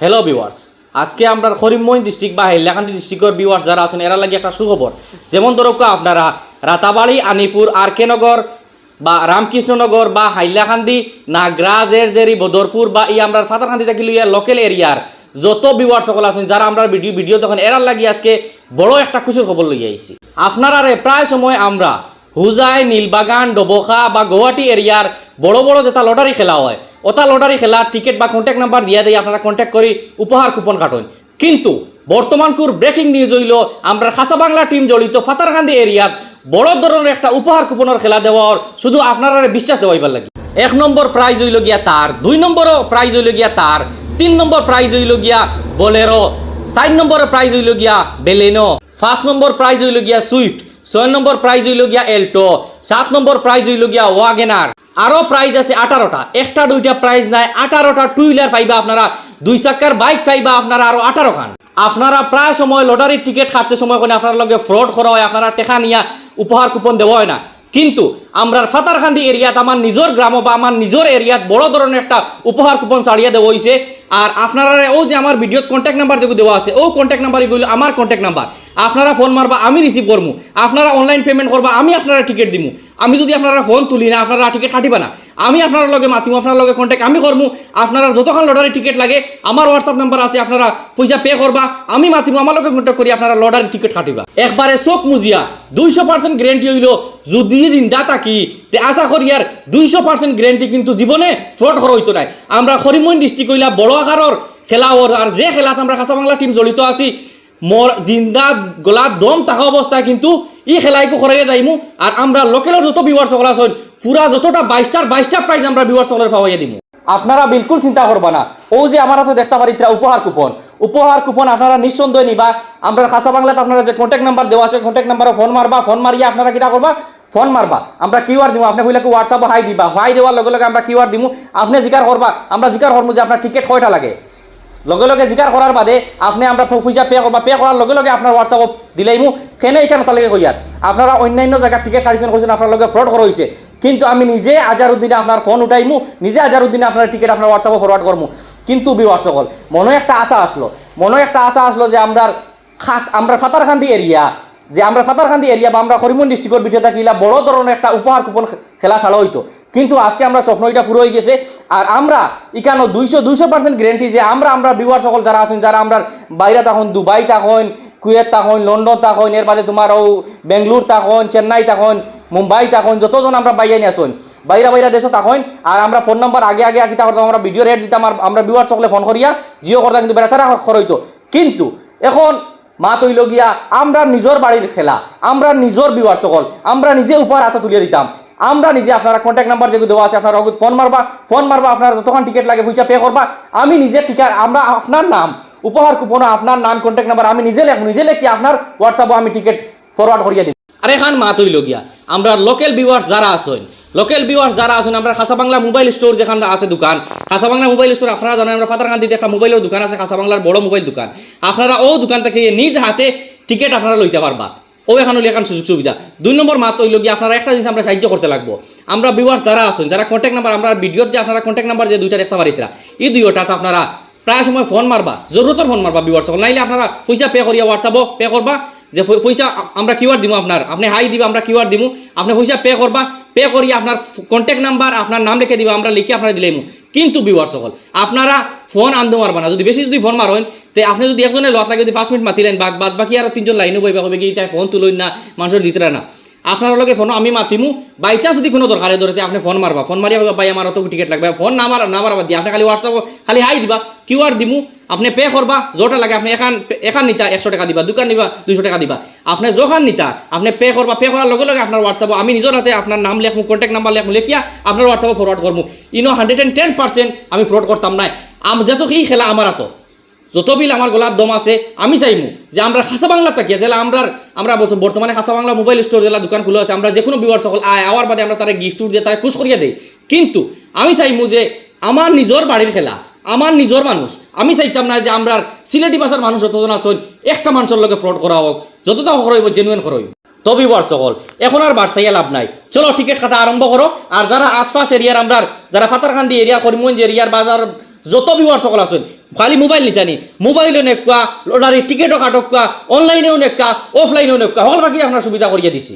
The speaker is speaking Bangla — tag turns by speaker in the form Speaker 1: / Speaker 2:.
Speaker 1: হ্যালো ভিউয়ার্স আজকে আমরা করিমগঞ্জ ডিস্ট্রিক্ট বা হাইলাকান্দি ডিস্ট্রিক্টের ভিউয়ার্স যারা আছেন, এরা লাগে একটা সুখবর। যেমন ধরক আপনারা, রাতাবাড়ি, আনিপুর আর কে নগর বা রামকৃষ্ণনগর বা হাইলাকান্দি, নাগরাজের জেরি, বদরপুর বা ই আমরা ফাতারকান্দি থাকি লইয়া লোকাল এরিয়ার যত ভিউয়ার সকল আছেন, যারা আমরা ভিডিও ভিডিও তখন এরার লাগি আজকে বড় একটা খুশির খবর লইয়া আইছি। আপনারা প্রায় সময় আমরা হুজাই, নীলবাগান, ডবখা বা গুয়াহাটি এরিয়ার বড় বড় যেটা লটারি খেলা হয় ওটা লটারি খেলা টিকিট বা কন্ট্যাক্ট নাম্বার দিয়া দিয়ে আপনারা কন্ট্যাক্ট করি, উপহার কুপন কাটুন। কিন্তু বর্তমানকুর ব্রেকিং নিউজ হইল, আমরা খাসা বাংলা টিম জড়িত ফাতারকান্দি এরিয়াত বড় ধরনের একটা উপহার কুপনের খেলা দেওয়ার, শুধু আপনারা বিশ্বাস দেওয়াইবার লাগে। এক নম্বর প্রাইজ হইল গিয়া তার, দুই নম্বরও প্রাইজ হইল গিয়া তার, তিন নম্বর প্রাইজ হইল গিয়া বলেরো, চার নম্বরের প্রাইজ হইল গিয়া বেলেনো, পাঁচ নম্বর প্রাইজ হইল গিয়া সুইফট। ছয় নম্বর প্রাইজ হইল গিয়া এল্টো সাত নম্বর প্রাইজ হইল গিয়া ওয়াগেনার আরও প্রাইজ আছে আঠারোটা, একটা দুইটা প্রাইজ নাই, আঠারোটা টু হুইলার পাইবা আপনারা, দুই চাকার বাইক পাইবা আপনারা আরও আঠারো খান। আপনারা প্রায় সময় লটারির টিকিট কাটতে সময় করে আপনার লগে ফ্রড করা হয়, আপনারা টেকা নিয়া উপহার কুপন দেওয়া হয় না। কিন্তু আমরা ফাতারখান্দি এরিয়াত, আমার নিজের গ্রাম বা আমার নিজের এরিয়াত বড় ধরনের একটা উপহার কুপন ছাড়িয়ে দেওয়া হয়েছে আর আপনারা ও যে আমার ভিডিওত কন্ট্যাক্ট নাম্বার যেগুলো দেওয়া আছে, ও কন্ট্যাক্ট নাম্বার এগুলো আমার কন্ট্যাক্ট নাম্বার আপনারা ফোন মারবা, আমি রিসিভ করব আপনারা অনলাইন পেমেন্ট করবা, আমি আপনারা টিকিট দিমু। আমি যদি আপনারা ফোন তুলি না, আপনারা টিকিট কাটিবা না। আমি আপনার লগে মাতিমু, আপনার লগে কন্ট্যাক্ট আমি করব আপনারা যতক্ষণ লটারি টিকিট লাগে, আমার হোয়াটসঅ্যাপ নাম্বার আছে, আপনারা পয়সা পে করবা, আমি মাতিমু, আমার লগে কন্ট্যাক্ট করি, আপনারা লটারি টিকিট কাটিবা। একবারে চোখ মুজিয়া, দুইশো পার্সেন্ট গ্যারেন্টি হইল, যদি জিন্দা থাকি, তে আশা করি আর দুইশো পার্সেন্ট গ্যারেন্টি কিন্তু জীবনে ফ্রড করা হইতো নাই। আমরা হরিমন ডিস্ট্রিক্ট হইলা বড় আকারের খেলা ওর আর যে খেলাত আমরা খাসা বাংলা টিম জড়িত আছি মর জিন্দা গোলাপ দম থাকা অবস্থায় কিন্তু ই খেলাইকো খরাইয়া যাইমু। আর আমরা লোকেলের যত বিবার সকল আছেন পুরা যতটা বাইশটার বাইশটা প্রাইজ আমরা বিবার সকলের পাওয়াইয়া দিমু। আপনারা বিলকুল চিন্তা করবা না। ও যে আমার হাতে দেখতে পারি উপহার কুপন। উপহার কুপন আপনারা নিঃসন্দেহ নিবা। আমরা খাসা বাংলাতে আপনারা যে কন্ট্যাক্ট নাম্বার দেওয়া আছে কন্ট্যাক্ট নাম্বারে ফোন মারবা ফোন মারিয়া আপনারা কিটা করবা ফোন মারবা আমরা কিউআর দিব আপনি কইলে হোয়াটসঅ্যাপে হাই দিবা। হাই দেওয়ার লগে লগে আমরা কিউআর দিমু। আপনি জিকার করবা আমরা জিকার করব যে আপনার টিকিট কয়টা লাগে। লগে লগে জিকার করার বাদে আপনি আমরা পয়সা পে করবা পে করার লগে লগে আপনার হোয়াটসঅ্যাপ দিলেই মু কেনে এখানে তালেকে কইয়ার আপনারা অন্যান্য জায়গার টিকিট কাটিছেন কইছেন আপনার লগে ফ্রড করা হয়েছে কিন্তু আমি নিজে আজারুদ্দিনে আপনার ফোন উঠাইমু নিজে আজারুদ্দিনে আপনার টিকিট আপনার হোয়াটসঅ্যাপে ফরওয়ার্ড করমু কিন্তু বিবার সকল মনে একটা আশা আসলো মনে একটা আশা আসলো যে আমরা খাত আমরা ফাতারখান্দি এরিয়া যে আমরা ফাতারখান্দি এরিয়া বা আমরা হরিমন ডিস্ট্রিক্টের ভিতরে থাকিলা বড় ধরনের একটা উপহার কুপন খেলা ছাড়া হইতো কিন্তু আজকে আমরা স্বপ্ন এটা পুরো হয়ে গেছে। আর আমরা ইকানো দুইশো দুইশো পার্সেন্ট গ্যারেন্টি যে আমরা আমরা বিবার সকল যারা আছেন, যারা আমরা বাইরে তখন দুবাই তখন কুয়েত তখন লন্ডন তখন এর বাদে তোমার ও বেঙ্গলোর তখন চেন্নাই তখন মুম্বাই তখন যতজন আমরা বাইরে নিয়ে আসুন, বাইরা বাইরা দেশে তখন আর আমরা ফোন নাম্বার আগে আগে কিতা করতাম আমরা ভিডিও রেট দিতাম, আর আমরা বিবার সকলে ফোন করিয়া জিও করতাম, কিন্তু বেড়াচারা খরইতো। কিন্তু এখন মা তৈল গিয়া, আমরা নিজের বাড়ির খেলা, আমরা নিজের বিবার সকল, আমরা নিজে উপহার হাতে তুলিয়ে দিতাম। আমরা নিজে আপনারা কন্ট্যাক্ট নাম্বার যেগুলো দেওয়া আছে, আপনারা অগুত ফোন মারবা ফোন মারবা, আপনারা যতক্ষণ টিকিট লাগে পয়সা পে করবা। আমি নিজে টিকার আমরা আপনার নাম, উপহার কুপন আপনার নাম কন্ট্যাক্ট নাম্বার আমি নিজে লেখব, নিজে লেখি আপনার হোয়াটসঅ্যাপে আমি টিকিট ফরওয়ার্ড করিয়ে দিই আরে খান, মা তৈল গিয়া আমরা লোকাল ভিউয়ার্স যারা আছেন লোকাল ভিউয়ার্স যারা আছেন, আমরা খাসা বাংলা মোবাইল স্টোর যেখানে আছে দোকান খাসা বাংলা মোবাইল স্টোর আপনারা জানেন আমরা ফাতারকান্দিতে একটা মোবাইলের দোকান আছে খাসা বাংলার বড় মোবাইল দোকান। আপনারা ও দোকান থেকে নিজ হাতে টিকিট আপনারা লইতে পারবা। ও এখন হলে এখন সুযোগ সুবিধা। দুই নম্বর মাত হইল গিয়ে আপনারা একটা জিনিস আমরা সাহায্য করতে লাগবো। আমরা ভিউয়ার্স যারা আসুন যারা কন্ট্যাক্ট নাম্বার আমরা ভিডিওর যে আপনারা কন্ট্যাক্ট নাম্বার যে দুইটা দেখতে পারিতরা এই দুইটা আপনারা প্রায় সময় ফোন মারবা, জরুরতর ফোন মারবা ভিউয়ার্স নাইলে আপনারা পয়সা পে করিয়া হোয়াটসঅ্যাপও পে করবা। যে পয়- পয়সা আমরা কিউআর দিব আপনার। আপনি হাই দিব, আমরা কিউআর দিব আপনি পয়সা পে করবা পে করি আপনার কন্ট্যাক্ট নাম্বার আপনার নাম লিখে দিবা, আমরা লিখে আপনারা দিলেই কিন্তু বিওয়ার সকল, আপনারা ফোন আনতে পারবা না। যদি বেশি যদি ফোন মারেন, তে আপনি যদি একজনের লস লাগে যদি পাঁচ মিনিট মাতিলেন বাদ বাদ বাকি আর তিনজন লাইনে বইবা হবে কি তাই ফোন তুলইন না, মানুষের দিতে না। আপনার লগে ফোন আমি মাতিমু। বাই চান্স যদি কোনো দরকারে ধরতে আপনি ফোন মারবা। ফোন মারিয়া ভাই, আমার অত টিকিট লাগবে ফোন না মারা না মারবা দিয়ে, আপনি খালি হোয়াটসঅ্যাপ খালি হাই দিবা কিউআর দিমু। আপনি পে করবা, যটা লাগে আপনি এখান এখান নিতা একশো টাকা দিবা, দোকান নিবা দুইশো টাকা দিবা। আপনি যখন নিতা, আপনি পে করবা পে করার লগে লগে আপনার হোয়াটসঅ্যাপ আমি নিজের হাতে আপনার নাম লেখমু কন্ট্যাক্ট নাম্বার লেখমু লেখিয়া আপনার হোয়াটসঅ্যাপে ফরওয়ার্ড করব ইনো হান্ড্রেড অ্যান্ড টেন পার্সেন্ট আমি ফ্রড করতাম নাই। আম যেত কি খেলা আমার হাতো যত বিল আমার গোলাপ দম আছে, আমি চাইমু যে আমরা খাসা বাংলা তাকিয়া যেলা আমরা আমরা বর্তমানে খাসা বাংলা মোবাইল স্টোর যেলা দোকান খুলে আছে, আমরা যে কোনো বিবার সকল আয় আওয়ার বাদে আমরা তারা গিফট দিয়ে তারা খুশ করিয়া দেই। কিন্তু আমি চাইমু যে আমার নিজের বাড়ির খেলা আমার নিজের মানুষ। আমি চাইতাম না যে আমরা সিলেটি ভাষার মানুষ যতজন আছেন, একটা মানুষের লগে ফ্রড করা হোক, যতটা করইব জেনুইন করইব তবে বার সকল, এখন আর বাড়সাইয়া লাভ নাই। চলো টিকিট কাটা আরম্ভ করো। আর যারা আশপাশ এরিয়ার আমরা, যারা ফাতারকান্দি এরিয়া করিমগঞ্জ এরিয়ার বাজার, যত বিওয়ার সকল আছেন, খালি মোবাইল নিতানি মোবাইলও নেকুয়া লটারি টিকেটও কাটক অনলাইনেও নেকা অফলাইনেও নেকা সকল বাকি আপনার সুবিধা করিয়ে দিছি।